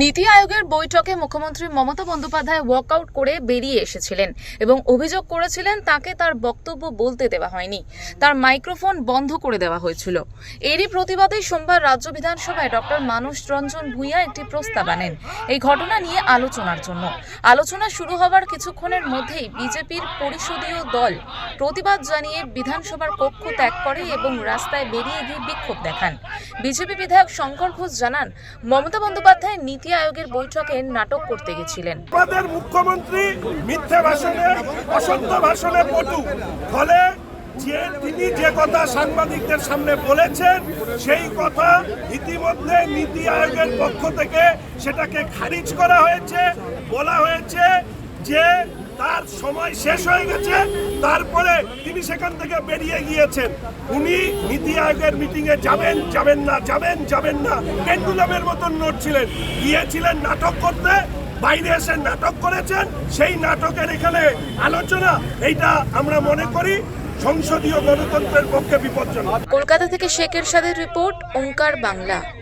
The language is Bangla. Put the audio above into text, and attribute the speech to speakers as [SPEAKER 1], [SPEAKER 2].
[SPEAKER 1] নীতি আয়োগের বৈঠকে মুখ্যমন্ত্রী মমতা বন্দ্যোপাধ্যায় ওয়াকআউট করে বেরিয়ে এসেছিলেন এবং অভিযোগ করেছিলেন তাকে তার বক্তব্য বলতে দেওয়া হয়নি। তার মাইক্রোফোন বন্ধ করে দেওয়া হয়েছিল। এরই প্রতিবাদে সোমবার রাজ্য বিধানসভায় ডক্টর মানস রঞ্জন ভূঁইয়া একটি প্রস্তাব আনেন। এই ঘটনা নিয়ে আলোচনার জন্য। আলোচনা শুরু হওয়ার কিছুক্ষণের মধ্যেই বিজেপির পরিষদীয় দল প্রতিবাদ জানিয়ে বিধানসভার কক্ষ ত্যাগ করে এবং রাস্তায় বেরিয়ে গিয়ে বিক্ষোভ দেখান। বিজেপি বিধায়ক শঙ্কর ঘোষ জানান, মমতা বন্দ্যোপাধ্যায় নীতি আয়োগের বৈঠকে নাটক করতে গেছিলেন।
[SPEAKER 2] আমাদের মুখ্যমন্ত্রী মিথ্যে ভাষণে, অসত্য ভাষণে পটু। ফলে যে তিনি যে কথা সাংবাদিকদের সামনে বলেছেন, সেই কথা ইতিমধ্যে নীতি আয়োগের পক্ষ থেকে সেটাকে খারিজ করা হয়েছে, বলা হয়েছে যে তার সময় শেষ হয়ে গেছে, তারপরে তিনি সেখান থেকে বেরিয়ে গিয়েছেন। উনি নীতি আয়োগের মিটিংয়ে যাবেন যাবেন না, যাবেন যাবেন না পেন্ডুলামের মতন নড়ছিলেন। গিয়েছিলেন নাটক করতে, বাইরে এসে নাটক করেছেন, সেই নাটকের এখানে আলোচনা, এইটা আমরা মনে করি সংসদীয় গণতন্ত্রের পক্ষে বিপজ্জনক।
[SPEAKER 1] কলকাতা থেকে শেখের সাদের রিপোর্ট, ওঙ্কার বাংলা।